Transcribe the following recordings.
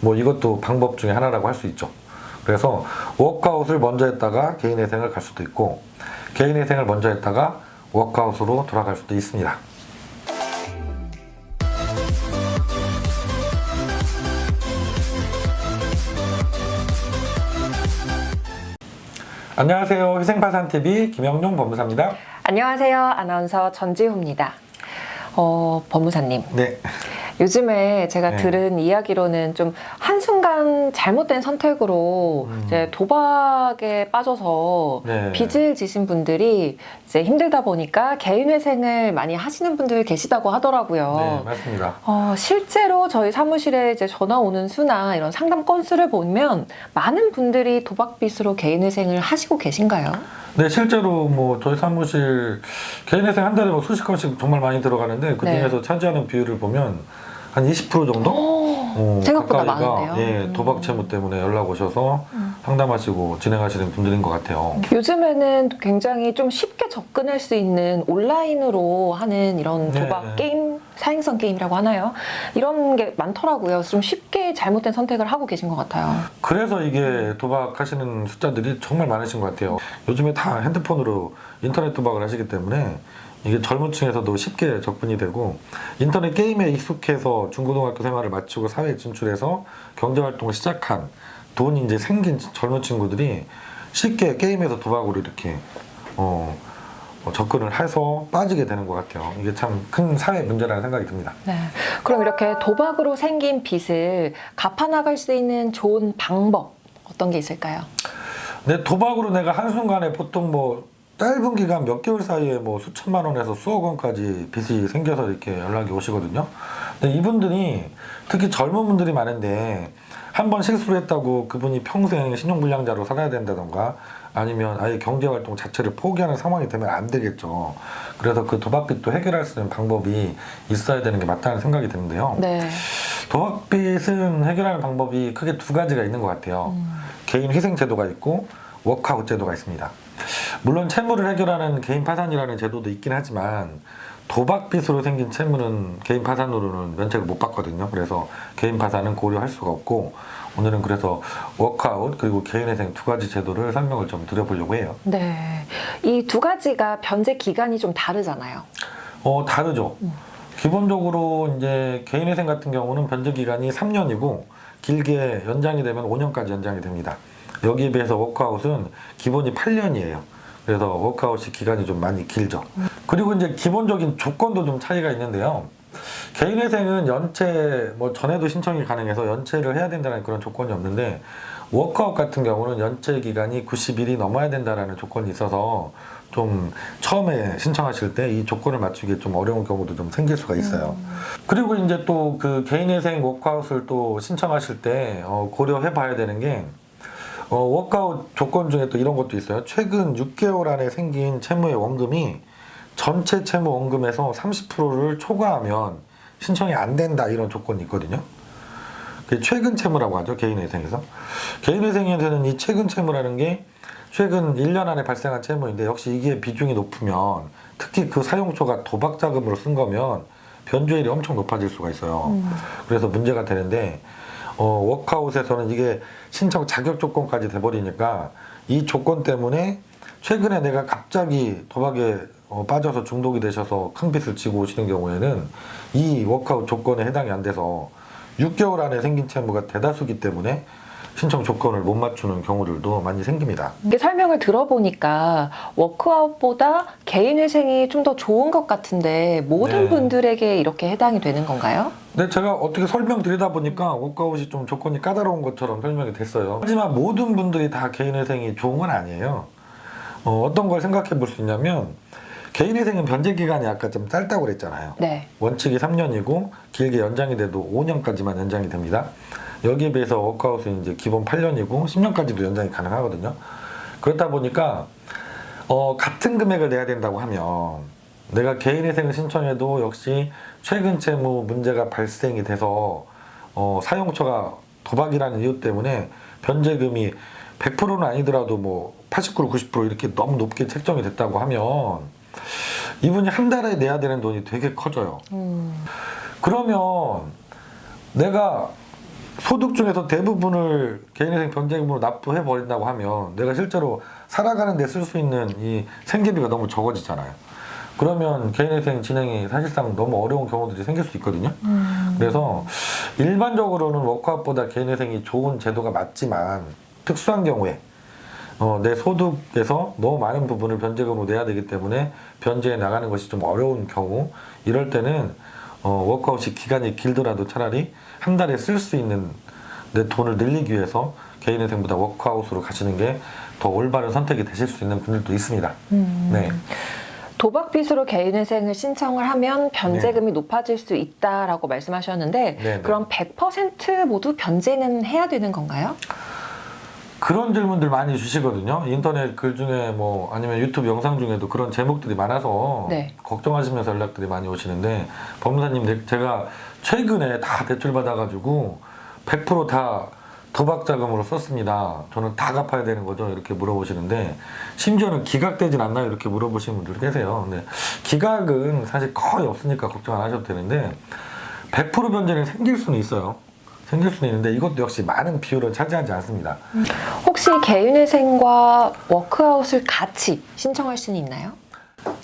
뭐 이것도 방법 중에 하나라고 할 수 있죠. 그래서 워크아웃을 먼저 했다가 개인 회생을 갈 수도 있고 개인 회생을 먼저 했다가 워크아웃으로 돌아갈 수도 있습니다. 안녕하세요. 희생파산TV 김영룡 법무사입니다. 안녕하세요. 아나운서 전지호입니다. 어, 법무사님. 네. 요즘에 제가 네. 들은 이야기로는 좀 한순간 잘못된 선택으로 음. 이제 도박에 빠져서 네. 빚을 지신 분들이 이제 힘들다 보니까 개인회생을 많이 하시는 분들 계시다고 네, 하더라고요. 맞습니다. 어, 실제로 저희 사무실에 이제 전화 오는 수나 이런 상담 건수를 보면 많은 분들이 도박빚으로 개인회생을 하시고 계신가요? 네, 실제로 뭐 저희 사무실 개인회생 한 달에 뭐 수십 건씩 정말 많이 들어가는데 그 네. 중에서 차지하는 비율을 보면 한 20% 정도? 어, 생각보다 가까이가, 많은데요. 예, 음. 도박 채무 때문에 연락 오셔서 음. 상담하시고 진행하시는 분들인 것 같아요. 요즘에는 굉장히 좀 쉽게 접근할 수 있는 온라인으로 하는 이런 네. 도박 게임, 사행성 게임이라고 하나요? 이런 게 많더라고요. 좀 쉽게 잘못된 선택을 하고 계신 것 같아요. 그래서 이게 도박하시는 숫자들이 정말 많으신 것 같아요. 요즘에 다 핸드폰으로 인터넷 도박을 하시기 때문에 이게 젊은 층에서도 쉽게 접근이 되고 인터넷 게임에 익숙해서 중고등학교 생활을 마치고 사회에 진출해서 경제 활동을 시작한 돈이 이제 생긴 젊은 친구들이 쉽게 게임에서 도박으로 이렇게 어, 어, 접근을 해서 빠지게 되는 것 같아요. 이게 참 큰 사회 문제라는 생각이 듭니다. 네. 그럼 이렇게 도박으로 생긴 빚을 갚아나갈 수 있는 좋은 방법 어떤 게 있을까요? 내 도박으로 내가 한순간에 보통 뭐 짧은 기간 몇 개월 사이에 뭐 수천만 원에서 수억 원까지 빚이 생겨서 이렇게 연락이 오시거든요. 근데 이분들이 특히 젊은 분들이 많은데 한 번 실수를 했다고 그분이 평생 신용불량자로 살아야 된다던가 아니면 아예 경제활동 자체를 포기하는 상황이 되면 안 되겠죠. 그래서 그 도박빚도 해결할 수 있는 방법이 있어야 되는 게 맞다는 생각이 드는데요. 네. 도박빚은 해결하는 방법이 크게 두 가지가 있는 것 같아요. 개인 희생 제도가 있고 워크아웃 제도가 있습니다. 물론 채무를 해결하는 개인 파산이라는 제도도 있긴 하지만 도박빚으로 생긴 채무는 개인 파산으로는 면책을 못 받거든요. 그래서 개인 파산은 고려할 수가 없고 오늘은 그래서 워크아웃 그리고 개인회생 두 가지 제도를 설명을 좀 드려보려고 해요. 네. 이 두 가지가 변제 기간이 좀 다르잖아요. 어 다르죠. 기본적으로 이제 개인회생 같은 경우는 변제 기간이 3년이고 길게 연장이 되면 5년까지 연장이 됩니다. 여기에 비해서 워크아웃은 기본이 8년이에요. 그래서 워크아웃이 기간이 좀 많이 길죠. 그리고 이제 기본적인 조건도 좀 차이가 있는데요. 개인회생은 연체 뭐 전에도 신청이 가능해서 연체를 해야 된다는 그런 조건이 없는데 워크아웃 같은 경우는 연체 기간이 90일이 넘어야 된다라는 조건이 있어서 좀 처음에 신청하실 때 이 조건을 맞추기 좀 어려운 경우도 좀 생길 수가 있어요. 그리고 이제 또 그 개인회생 워크아웃을 또 신청하실 때 어, 고려해 봐야 되는 게 어, 워크아웃 조건 중에 또 이런 것도 있어요. 최근 6개월 안에 생긴 채무의 원금이 전체 채무 원금에서 30%를 초과하면 신청이 안 된다 이런 조건이 있거든요. 그게 최근 채무라고 하죠. 개인회생에서. 개인회생에서는 이 최근 채무라는 게 최근 1년 안에 발생한 채무인데 역시 이게 비중이 높으면 특히 그 사용처가 도박 자금으로 쓴 거면 변조율이 엄청 높아질 수가 있어요. 그래서 문제가 되는데 어, 워크아웃에서는 이게 신청 자격 조건까지 돼버리니까 이 조건 때문에 최근에 내가 갑자기 도박에 어, 빠져서 중독이 되셔서 큰 빚을 지고 오시는 경우에는 이 워크아웃 조건에 해당이 안 돼서 6개월 안에 생긴 채무가 대다수기 때문에 신청 조건을 못 맞추는 경우들도 많이 생깁니다. 이게 설명을 들어보니까 워크아웃보다 개인회생이 좀 더 좋은 것 같은데 모든 네. 분들에게 이렇게 해당이 되는 건가요? 근데 제가 어떻게 설명드리다 보니까 워크아웃이 좀 조건이 까다로운 것처럼 설명이 됐어요. 하지만 모든 분들이 다 개인회생이 좋은 건 아니에요. 어, 어떤 걸 생각해 볼 수 있냐면 개인회생은 변제 기간이 아까 좀 짧다고 그랬잖아요. 네. 원칙이 3년이고 길게 연장이 돼도 5년까지만 연장이 됩니다. 여기에 비해서 워크아웃은 이제 기본 8년이고 10년까지도 연장이 가능하거든요. 그렇다 보니까 어, 같은 금액을 내야 된다고 하면 내가 개인회생을 신청해도 역시 최근 채무 문제가 발생이 돼서 어, 사용처가 도박이라는 이유 때문에 변제금이 100%는 아니더라도 뭐 89, 90% 이렇게 너무 높게 책정이 됐다고 하면 이분이 한 달에 내야 되는 돈이 되게 커져요. 음. 그러면 내가 소득 중에서 대부분을 개인회생 변제금으로 납부해 버린다고 하면 내가 실제로 살아가는 데 쓸 수 있는 이 생계비가 너무 적어지잖아요. 그러면 개인회생 진행이 사실상 너무 어려운 경우들이 생길 수 있거든요. 그래서 일반적으로는 워크아웃보다 개인회생이 좋은 제도가 맞지만 특수한 경우에 어, 내 소득에서 너무 많은 부분을 변제금으로 내야 되기 때문에 변제해 나가는 것이 좀 어려운 경우 이럴 때는 어, 워크아웃이 기간이 길더라도 차라리 한 달에 쓸 수 있는 내 돈을 늘리기 위해서 개인회생보다 워크아웃으로 가시는 게 더 올바른 선택이 되실 수 있는 분들도 있습니다. 네. 도박 빚으로 개인회생을 신청을 하면 변제금이 높아질 수 있다라고 말씀하셨는데 네, 네. 그럼 100% 모두 변제는 해야 되는 건가요? 그런 질문들 많이 주시거든요. 인터넷 글 중에 뭐 아니면 유튜브 영상 중에도 그런 제목들이 많아서 네. 걱정하시면서 연락들이 많이 오시는데 법무사님 네, 제가 최근에 다 대출 받아가지고 100%다 도박 자금으로 썼습니다. 저는 다 갚아야 되는 거죠. 이렇게 물어보시는데 심지어는 기각되진 않나요? 이렇게 물어보시는 분들 계세요. 근데 기각은 사실 거의 없으니까 걱정 안 하셔도 되는데 100% 변제는 생길 수는 있어요. 생길 수는 있는데 이것도 역시 많은 비율을 차지하지 않습니다. 혹시 개인회생과 워크아웃을 같이 신청할 수는 있나요?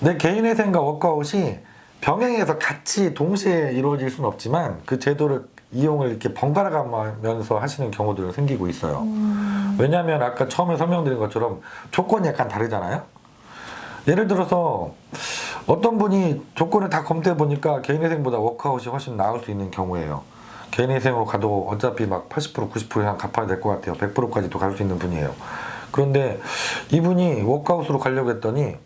내 개인회생과 워크아웃이 병행해서 같이 동시에 이루어질 수는 없지만 그 제도를 이용을 이렇게 번갈아 가면서 하시는 경우도 생기고 있어요. 왜냐하면 아까 처음에 설명드린 것처럼 조건이 약간 다르잖아요. 예를 들어서 어떤 분이 조건을 다 검토해 보니까 개인회생보다 워크아웃이 훨씬 나을 수 있는 경우예요. 개인 회생으로 가도 어차피 막 80% 90% 이상 갚아야 될 것 같아요. 100%까지도 갈 수 있는 분이에요. 그런데 이분이 워크아웃으로 가려고 했더니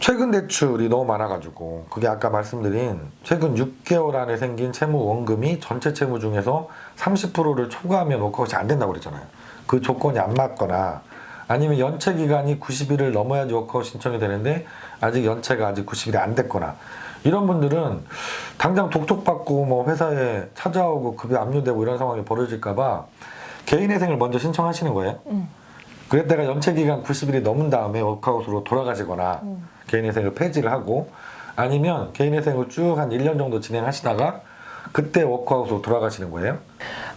최근 대출이 너무 많아가지고 그게 아까 말씀드린 최근 6개월 안에 생긴 채무 원금이 전체 채무 중에서 30%를 초과하면 워크아웃이 안 된다고 그랬잖아요. 그 조건이 안 맞거나 아니면 연체 기간이 90일을 넘어야지 워크아웃 신청이 되는데 아직 연체가 아직 90일이 안 됐거나 이런 분들은 당장 독촉 받고 뭐 회사에 찾아오고 급여 압류되고 이런 상황이 벌어질까봐 개인회생을 먼저 신청하시는 거예요. 그랬다가 연체 기간 90일이 넘은 다음에 워크아웃으로 돌아가시거나 개인회생을 폐지를 하고 아니면 개인회생을 쭉 한 1년 정도 진행하시다가 그때 워크아웃으로 돌아가시는 거예요.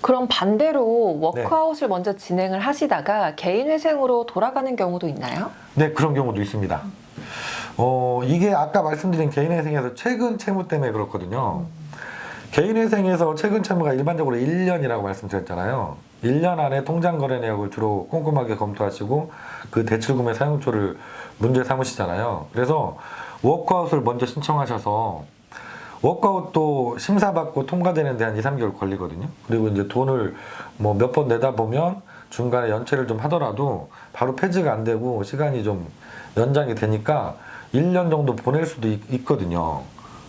그럼 반대로 네. 워크아웃을 먼저 진행을 하시다가 개인회생으로 돌아가는 경우도 있나요? 네, 그런 경우도 있습니다. 어, 이게 아까 말씀드린 개인회생에서 최근 채무 때문에 그렇거든요. 개인회생에서 최근 채무가 일반적으로 1년이라고 말씀드렸잖아요. 1년 안에 통장 거래 내역을 주로 꼼꼼하게 검토하시고 그 대출금의 사용처를 문제 삼으시잖아요. 그래서 워크아웃을 먼저 신청하셔서 워크아웃도 심사받고 통과되는 데 한 2, 3개월 걸리거든요. 그리고 이제 돈을 뭐 몇 번 내다 보면 중간에 연체를 좀 하더라도 바로 폐지가 안 되고 시간이 좀 연장이 되니까 1년 정도 보낼 수도 있, 거든요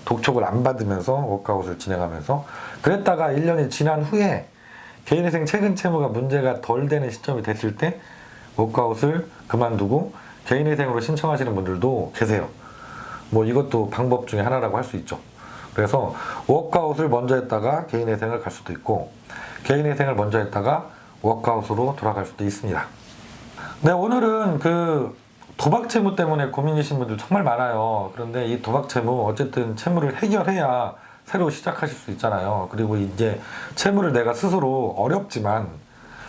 독촉을 안 받으면서 워크아웃을 진행하면서 그랬다가 1년이 지난 후에 개인회생 최근 채무가 문제가 덜 되는 시점이 됐을 때 워크아웃을 그만두고 개인회생으로 신청하시는 분들도 계세요. 뭐 이것도 방법 중에 하나라고 할 수 있죠. 그래서 워크아웃을 먼저 했다가 개인 회생을 갈 수도 있고 개인 회생을 먼저 했다가 워크아웃으로 돌아갈 수도 있습니다. 네, 오늘은 그 도박 채무 때문에 고민이신 분들 정말 많아요. 그런데 이 도박 채무 어쨌든 채무를 해결해야 새로 시작하실 수 있잖아요. 그리고 이제 채무를 내가 스스로 어렵지만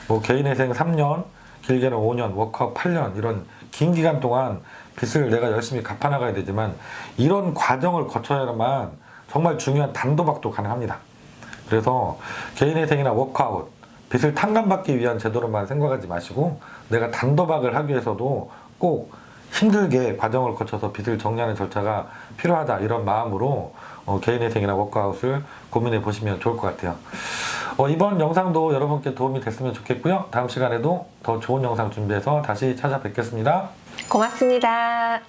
뭐 개인회생 3년, 길게는 5년, 워크아웃 8년 이런 긴 기간 동안 빚을 내가 열심히 갚아나가야 되지만 이런 과정을 거쳐야만 정말 중요한 단도박도 가능합니다. 그래서 개인회생이나 워크아웃 빚을 탕감받기 위한 제도로만 생각하지 마시고 내가 단도박을 하기 위해서도 꼭 힘들게 과정을 거쳐서 빚을 정리하는 절차가 필요하다 이런 마음으로 어, 개인회생이나 워크아웃을 고민해 보시면 좋을 것 같아요. 어, 이번 영상도 여러분께 도움이 됐으면 좋겠고요. 다음 시간에도 더 좋은 영상 준비해서 다시 찾아뵙겠습니다. 고맙습니다.